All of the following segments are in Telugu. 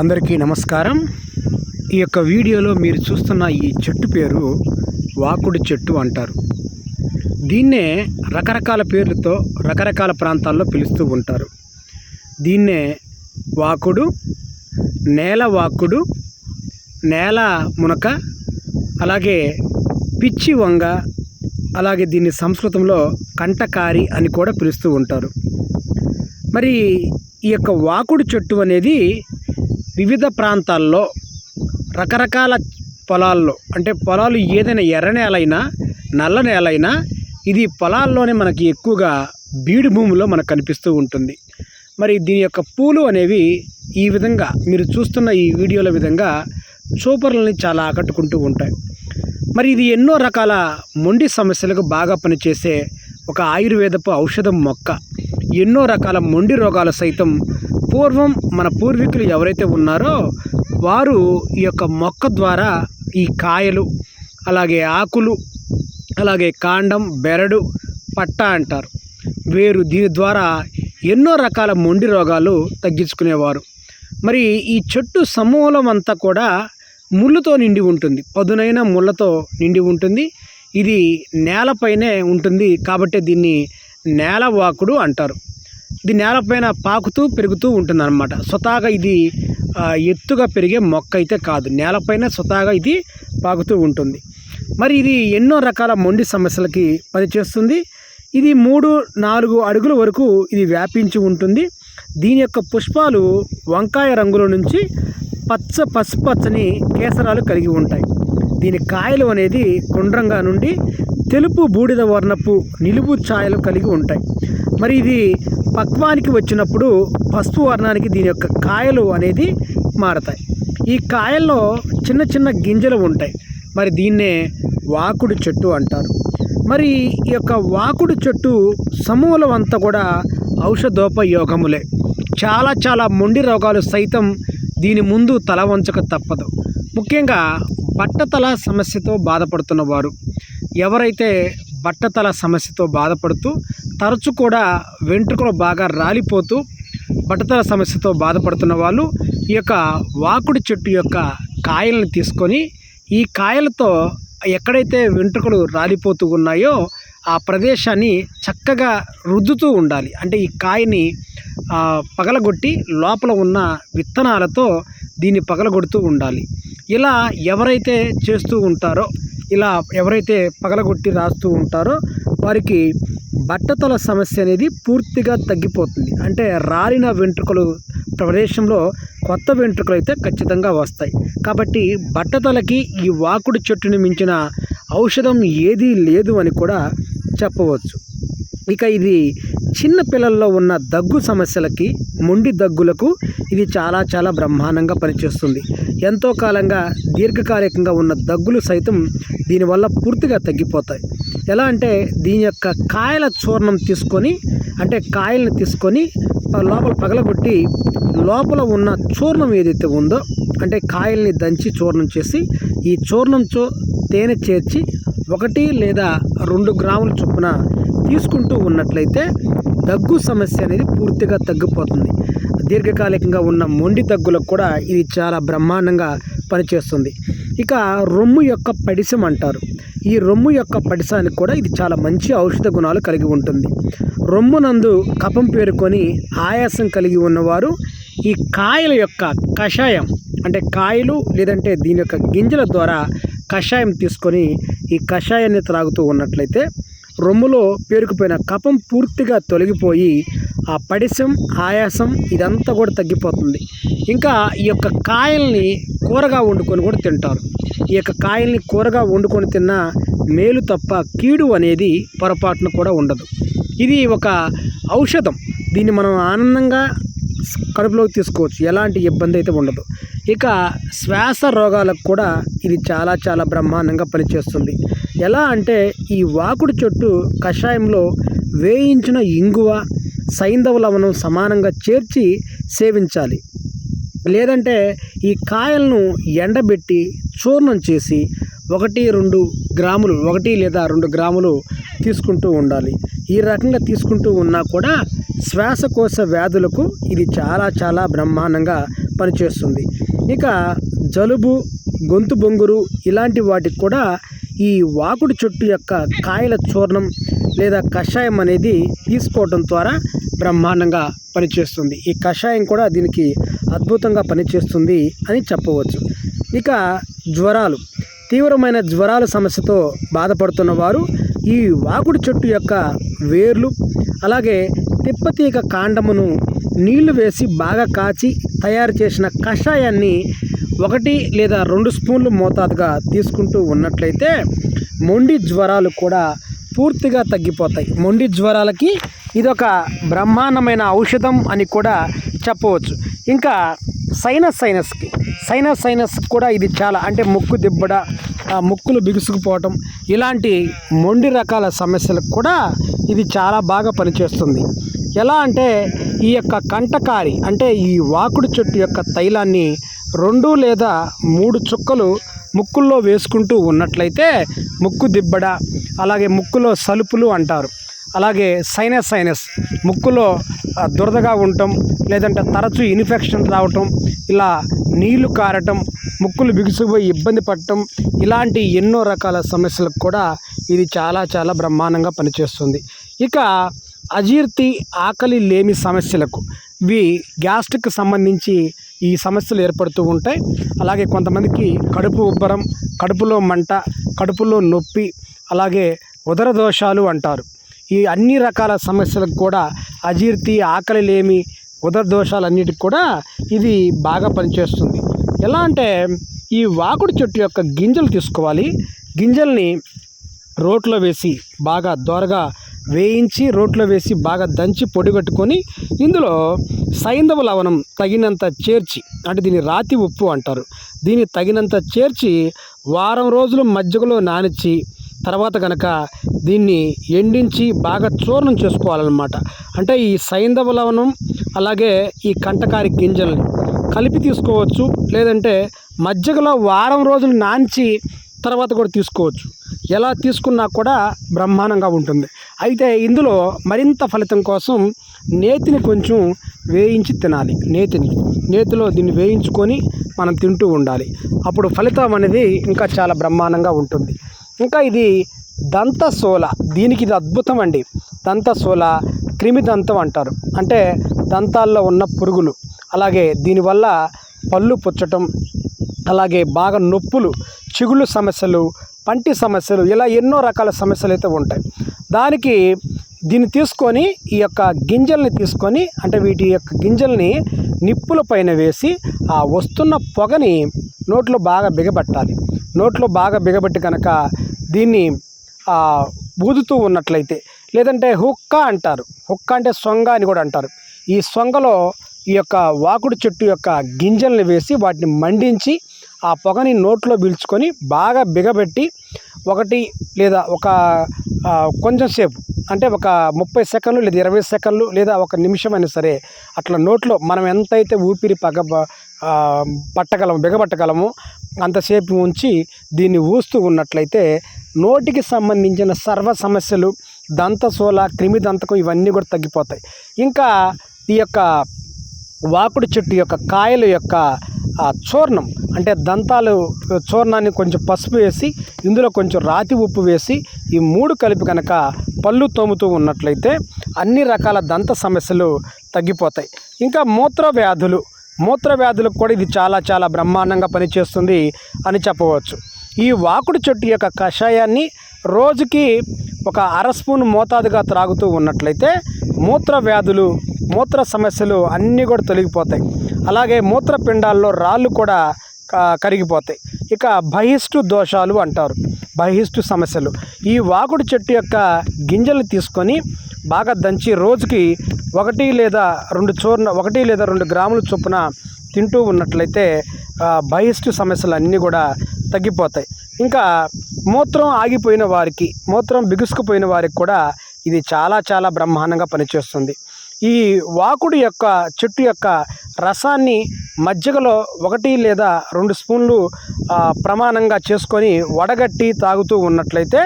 అందరికీ నమస్కారం. ఈ యొక్క వీడియోలో మీరు చూస్తున్న ఈ చెట్టు పేరు వాకుడు చెట్టు అంటారు. దీన్నే రకరకాల పేర్లతో రకరకాల ప్రాంతాల్లో పిలుస్తూ ఉంటారు. దీన్నే వాకుడు నేల వాకుడు నేల మునక అలాగే పిచ్చి వంగ అలాగే దీన్ని సంస్కృతంలో కంటకారి అని కూడా పిలుస్తూ ఉంటారు. మరి ఈ యొక్క వాకుడు చెట్టు అనేది వివిధ ప్రాంతాల్లో రకరకాల పొలాల్లో అంటే పొలాలు ఏదైనా ఎర్ర నేలైనా నల్ల నేలైనా ఇది పొలాల్లోనే మనకి ఎక్కువగా బీడు భూమిలో మనకు కనిపిస్తూ ఉంటుంది. మరి దీని యొక్క పూలు అనేవి ఈ విధంగా మీరు చూస్తున్న ఈ వీడియోల విధంగా చూపర్లని చాలా ఆకట్టుకుంటూ ఉంటాయి. మరి ఇది ఎన్నో రకాల మొండి సమస్యలకు బాగా పనిచేసే ఒక ఆయుర్వేదపు ఔషధం మొక్క. ఎన్నో రకాల మొండి రోగాలు సైతం పూర్వం మన పూర్వీకులు ఎవరైతే ఉన్నారో వారు ఈ యొక్క మొక్క ద్వారా ఈ కాయలు అలాగే ఆకులు అలాగే కాండం బెరడు పట్ట అంటారు. వేరు దీని ద్వారా ఎన్నో రకాల మొండి రోగాలు తగ్గించుకునేవారు. మరి ఈ చెట్టు సమూలం అంతా కూడా ముళ్ళుతో నిండి ఉంటుంది. పదునైన ముళ్ళతో నిండి ఉంటుంది. ఇది నేలపైనే ఉంటుంది కాబట్టి దీన్ని నేలవాకుడు అంటారు. ఇది నేలపైన పాకుతూ పెరుగుతూ ఉంటుందన్నమాట. స్వతహాగా ఇది ఎత్తుగా పెరిగే మొక్క అయితే కాదు. నేలపైన స్వతహాగా ఇది పాకుతూ ఉంటుంది. మరి ఇది ఎన్నో రకాల మొండి సమస్యలకి పనిచేస్తుంది. ఇది మూడు నాలుగు అడుగుల వరకు ఇది వ్యాపించి ఉంటుంది. దీని యొక్క పుష్పాలు వంకాయ రంగులో నుంచి పచ్చ పసుపచ్చని కేసరాలు కలిగి ఉంటాయి. దీని కాయలు అనేది గుండ్రంగా నుండి తెలుపు బూడిద వర్ణపు నిలువు ఛాయలు కలిగి ఉంటాయి. మరి ఇది పక్వానికి వచ్చినప్పుడు పసుపు వర్ణానికి దీని యొక్క కాయలు అనేది మారతాయి. ఈ కాయల్లో చిన్న చిన్న గింజలు ఉంటాయి. మరి దీన్నే వాకుడు చెట్టు అంటారు. మరి ఈ యొక్క వాకుడు చెట్టు సమూలం అంతా కూడా ఔషధోపయోగములే. చాలా చాలా మొండి రోగాలు సైతం దీని ముందు తల వంచక తప్పదు. ముఖ్యంగా బట్టతల సమస్యతో బాధపడుతున్నవారు. ఎవరైతే బట్టతల సమస్యతో బాధపడుతూ తరచు కూడా వెంట్రుకలు బాగా రాలిపోతూ బట్టతల సమస్యతో బాధపడుతున్న వాళ్ళు ఈ యొక్క వాకుడి చెట్టు యొక్క కాయలను తీసుకొని ఈ కాయలతో ఎక్కడైతే వెంట్రుకలు రాలిపోతూ ఉన్నాయో ఆ ప్రదేశాన్ని చక్కగా రుద్దుతూ ఉండాలి. అంటే ఈ కాయని పగలగొట్టి లోపల ఉన్న విత్తనాలతో దీన్ని పగలగొడుతూ ఉండాలి. ఇలా ఎవరైతే చేస్తూ ఉంటారో ఇలా ఎవరైతే పగలగొట్టి రాస్తూ ఉంటారో వారికి బట్టతల సమస్య అనేది పూర్తిగా తగ్గిపోతుంది. అంటే రాలిన వెంట్రుకలు ప్రదేశంలో కొత్త వెంట్రుకలు అయితే ఖచ్చితంగా వస్తాయి. కాబట్టి బట్టతలకి ఈ వాకుడు చెట్టుని మించిన ఔషధం ఏదీ లేదు అని కూడా చెప్పవచ్చు. ఇక ఇది చిన్న పిల్లల్లో ఉన్న దగ్గు సమస్యలకి మొండి దగ్గులకు ఇది చాలా చాలా బ్రహ్మాండంగా పనిచేస్తుంది. ఎంతో కాలంగా దీర్ఘకాలికంగా ఉన్న దగ్గులు సైతం దీనివల్ల పూర్తిగా తగ్గిపోతాయి. ఎలా అంటే దీని యొక్క కాయల చూర్ణం తీసుకొని అంటే కాయల్ని తీసుకొని లోపల పగలగొట్టి లోపల ఉన్న చూర్ణం ఏదైతే ఉందో అంటే కాయల్ని దంచి చూర్ణం చేసి ఈ చూర్ణంతో తేనె చేర్చి ఒకటి లేదా రెండు గ్రాముల చొప్పున తీసుకుంటూ ఉన్నట్లయితే దగ్గు సమస్య అనేది పూర్తిగా తగ్గిపోతుంది. దీర్ఘకాలికంగా ఉన్న మొండి దగ్గులకు కూడా ఇది చాలా బ్రహ్మాండంగా పనిచేస్తుంది. ఇక రొమ్ము యొక్క పడిసం అంటారు. ఈ రొమ్ము యొక్క పడిసానికి కూడా ఇది చాలా మంచి ఔషధ గుణాలు కలిగి ఉంటుంది. రొమ్మునందు కపం పేరుకొని ఆయాసం కలిగి ఉన్నవారు ఈ కాయల యొక్క కషాయం అంటే కాయలు లేదంటే దీని యొక్క గింజల ద్వారా కషాయం తీసుకొని ఈ కషాయాన్ని త్రాగుతూ ఉన్నట్లయితే రొమ్ములో పేరుకుపోయిన కఫం పూర్తిగా తొలగిపోయి ఆ పడిసం ఆయాసం ఇదంతా కూడా తగ్గిపోతుంది. ఇంకా ఈ యొక్క కాయల్ని కూరగా వండుకొని కూడా తింటారు. ఈ యొక్క కాయల్ని కూరగా వండుకొని తిన్నా మేలు తప్ప కీడు అనేది పొరపాటున కూడా ఉండదు. ఇది ఒక ఔషధం. దీన్ని మనం ఆనందంగా కడుపులోకి తీసుకోవచ్చు. ఎలాంటి ఇబ్బంది అయితే ఉండదు. ఇక శ్వాస రోగాలకు కూడా ఇది చాలా చాలా బ్రహ్మాండంగా పనిచేస్తుంది. ఎలా అంటే ఈ వాకుడు చెట్టు కషాయంలో వేయించిన ఇంగువ సైంధవ లవణం సమానంగా చేర్చి సేవించాలి. లేదంటే ఈ కాయలను ఎండబెట్టి చూర్ణం చేసి ఒకటి రెండు గ్రాములు ఒకటి లేదా రెండు గ్రాములు తీసుకుంటూ ఉండాలి. ఈ రకంగా తీసుకుంటూ ఉన్నా కూడా శ్వాసకోశ వ్యాధులకు ఇది చాలా చాలా బ్రహ్మాండంగా పనిచేస్తుంది. ఇక జలుబు గొంతు బొంగురు ఇలాంటి వాటికి కూడా ఈ వాకుడు చెట్టు యొక్క కాయల చూర్ణం లేదా కషాయం అనేది తీసుకోవటం ద్వారా బ్రహ్మాండంగా పనిచేస్తుంది. ఈ కషాయం కూడా దీనికి అద్భుతంగా పనిచేస్తుంది అని చెప్పవచ్చు. ఇక జ్వరాలు. తీవ్రమైన జ్వరాల సమస్యతో బాధపడుతున్న వారు ఈ వాకుడు చెట్టు యొక్క వేర్లు అలాగే తిప్పతీగ కాండమును నీళ్ళు వేసి బాగా కాచి తయారు చేసిన కషాయాన్ని ఒకటి లేదా రెండు స్పూన్లు మోతాదుగా తీసుకుంటూ ఉన్నట్లయితే మొండి జ్వరాలు కూడా పూర్తిగా తగ్గిపోతాయి. మొండి జ్వరాలకి ఇదొక బ్రహ్మాండమైన ఔషధం అని కూడా చెప్పవచ్చు. ఇంకా సైనస్ సైనస్కి సైనస్ సైనస్ కూడా ఇది చాలా అంటే ముక్కు దిబ్బడ ఆ ముక్కులు బిగుసుకుపోవటం ఇలాంటి మొండి రకాల సమస్యలకు కూడా ఇది చాలా బాగా పనిచేస్తుంది. ఎలా అంటే ఈ యొక్క కంటకారి అంటే ఈ వాకుడు చెట్టు యొక్క తైలాన్ని రెండు లేదా మూడు చుక్కలు ముక్కుల్లో వేసుకుంటూ ఉన్నట్లయితే ముక్కు దిబ్బడ అలాగే ముక్కులో సలుపులు అంటారు. అలాగే సైనస్ సైనస్ ముక్కులో దురదగా ఉండటం లేదంటే తరచూ ఇన్ఫెక్షన్ రావటం ఇలా నీళ్ళు కారటం ముక్కులు బిగుసిపోయి ఇబ్బంది పడటం ఇలాంటి ఎన్నో రకాల సమస్యలకు కూడా ఇది చాలా చాలా బ్రహ్మాండంగా పనిచేస్తుంది. ఇక అజీర్తి ఆకలి లేమి సమస్యలకు ఇవి గ్యాస్ట్రిక్ సంబంధించి ఈ సమస్యలు ఏర్పడుతూ ఉంటాయి. అలాగే కొంతమందికి కడుపు ఉబ్బరం కడుపులో మంట కడుపులో నొప్పి అలాగే ఉదర దోషాలు అంటారు. ఈ అన్ని రకాల సమస్యలకు కూడా అజీర్తి ఆకలి లేమి ఉదర దోషాలన్నిటికి కూడా ఇది బాగా పనిచేస్తుంది. ఎలా అంటే ఈ వాకుడు చెట్టు యొక్క గింజలు తీసుకోవాలి. గింజల్ని రోట్లో వేసి బాగా దోరగా వేయించి రోట్లో వేసి బాగా దంచి పొడిగట్టుకొని ఇందులో సైంధవ లవణం తగినంత చేర్చి అంటే దీన్ని రాతి ఉప్పు అంటారు. దీన్ని తగినంత చేర్చి వారం రోజులు మజ్జిగలో నానిచ్చి తర్వాత కనుక దీన్ని ఎండించి బాగా చూర్ణం చేసుకోవాలన్నమాట. అంటే ఈ సైంధవ లవణం అలాగే ఈ కంటకారి గింజల్ని కలిపి తీసుకోవచ్చు లేదంటే మజ్జిగలో వారం రోజులు నాంచి తర్వాత కూడా తీసుకోవచ్చు. ఎలా తీసుకున్నా కూడా బ్రహ్మాండంగా ఉంటుంది. అయితే ఇందులో మరింత ఫలితం కోసం నేతిని కొంచెం వేయించి తినాలి. నేతిని. నేతిలో దీన్ని వేయించుకొని మనం తింటూ ఉండాలి. అప్పుడు ఫలితం అనేది ఇంకా చాలా బ్రహ్మాండంగా ఉంటుంది. ఇంకా ఇది దంతశోల దీనికి ఇది అద్భుతం అండి. దంతశోల క్రిమి దంతం అంటారు. అంటే దంతాల్లో ఉన్న పురుగులు. అలాగే దీనివల్ల పళ్ళు పుచ్చటం అలాగే బాగా నొప్పులు చిగుళ్ళు సమస్యలు పంటి సమస్యలు ఇలా ఎన్నో రకాల సమస్యలు అయితే ఉంటాయి. దానికి దీన్ని తీసుకొని ఈ యొక్క గింజల్ని తీసుకొని అంటే వీటి యొక్క గింజల్ని నిప్పుల పైన వేసి ఆ వస్తున్న పొగని నోట్లో బాగా బిగబట్టాలి. నోట్లో బాగా బిగబట్టి కనుక దీన్ని ఊదుతూ ఉన్నట్లయితే లేదంటే హుక్క అంటారు. హుక్క అంటే సొంగ అని కూడా అంటారు. ఈ సొంగలో ఈ యొక్క వాకుడు చెట్టు యొక్క గింజల్ని వేసి వాటిని మండించి ఆ పొగని నోట్లో పీల్చుకొని బాగా బిగబెట్టి ఒకటి లేదా ఒక కొంచెం సేపు అంటే ఒక ముప్పై సెకండ్లు లేదా ఇరవై సెకండ్లు లేదా ఒక నిమిషం అయినా సరే అట్లా నోట్లో మనం ఎంతైతే ఊపిరి పగ పట్టగలము బిగబట్టగలమో అంతసేపు ఉంచి దీన్ని ఊస్తూ ఉన్నట్లయితే నోటికి సంబంధించిన సర్వ సమస్యలు దంతశూల క్రిమి దంతకం ఇవన్నీ కూడా తగ్గిపోతాయి. ఇంకా ఈ యొక్క వాకుడు చెట్టు యొక్క కాయల యొక్క చూర్ణం అంటే దంతాలు చూర్ణాన్ని కొంచెం పసుపు వేసి ఇందులో కొంచెం రాతి ఉప్పు వేసి ఈ మూడు కలిపి కనుక పళ్ళు తోముతూ ఉన్నట్లయితే అన్ని రకాల దంత సమస్యలు తగ్గిపోతాయి. ఇంకా మూత్ర వ్యాధులు మూత్ర వ్యాధులకు కూడా ఇది చాలా చాలా బ్రహ్మాండంగా పనిచేస్తుంది అని చెప్పవచ్చు. ఈ వాకుడు చెట్టు యొక్క కషాయాన్ని రోజుకి ఒక అర స్పూన్ మోతాదుగా త్రాగుతూ ఉన్నట్లయితే మూత్ర వ్యాధులు మూత్ర సమస్యలు అన్నీ కూడా తొలగిపోతాయి. అలాగే మూత్రపిండాల్లో రాళ్ళు కూడా క- కరిగిపోతాయి. ఇక బహిష్టు దోషాలు అంటారు. బహిష్టు సమస్యలు. ఈ వాకుడు చెట్టు యొక్క గింజలు తీసుకొని బాగా దంచి రోజుకి ఒకటి లేదా రెండు చూర్ణ ఒకటి లేదా రెండు గ్రాముల చొప్పున తింటూ ఉన్నట్లయితే బహిష్టు సమస్యలు అన్నీ కూడా తగ్గిపోతాయి. ఇంకా మూత్రం ఆగిపోయిన వారికి మూత్రం బిగుసుకుపోయిన వారికి కూడా ఇది చాలా చాలా బ్రహ్మాండంగా పనిచేస్తుంది. ఈ వాకుడు యొక్క చెట్టు యొక్క రసాన్ని మజ్జిగలో ఒకటి లేదా రెండు స్పూన్లు ప్రమాణంగా చేసుకొని వడగట్టి తాగుతూ ఉన్నట్లయితే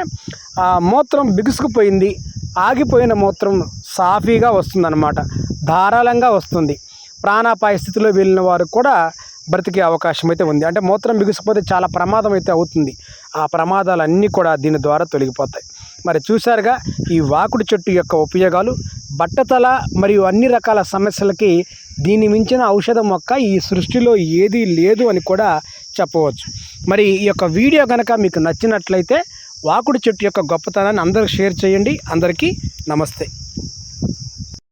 మూత్రం బిగుసుకుపోయింది ఆగిపోయిన మూత్రం సాఫీగా వస్తుందన్నమాట. ధారాళంగా వస్తుంది. ప్రాణాపాయ స్థితిలో వెళ్ళిన వారు కూడా బ్రతికే అవకాశం అయితే ఉంది. అంటే మూత్రం బిగుసిపోతే చాలా ప్రమాదం అయితే అవుతుంది. ఆ ప్రమాదాలన్నీ కూడా దీని ద్వారా తొలగిపోతాయి. మరి చూశారుగా ఈ వాకుడు చెట్టు యొక్క ఉపయోగాలు బట్టతల మరియు అన్ని రకాల సమస్యలకి దీని మించిన ఔషధ మొక్క ఈ సృష్టిలో ఏదీ లేదు అని కూడా చెప్పవచ్చు. మరి ఈ యొక్క వీడియో కనుక మీకు నచ్చినట్లయితే వాకుడు చెట్టు యొక్క గొప్పతనాన్ని అందరికి షేర్ చేయండి. అందరికీ నమస్తే.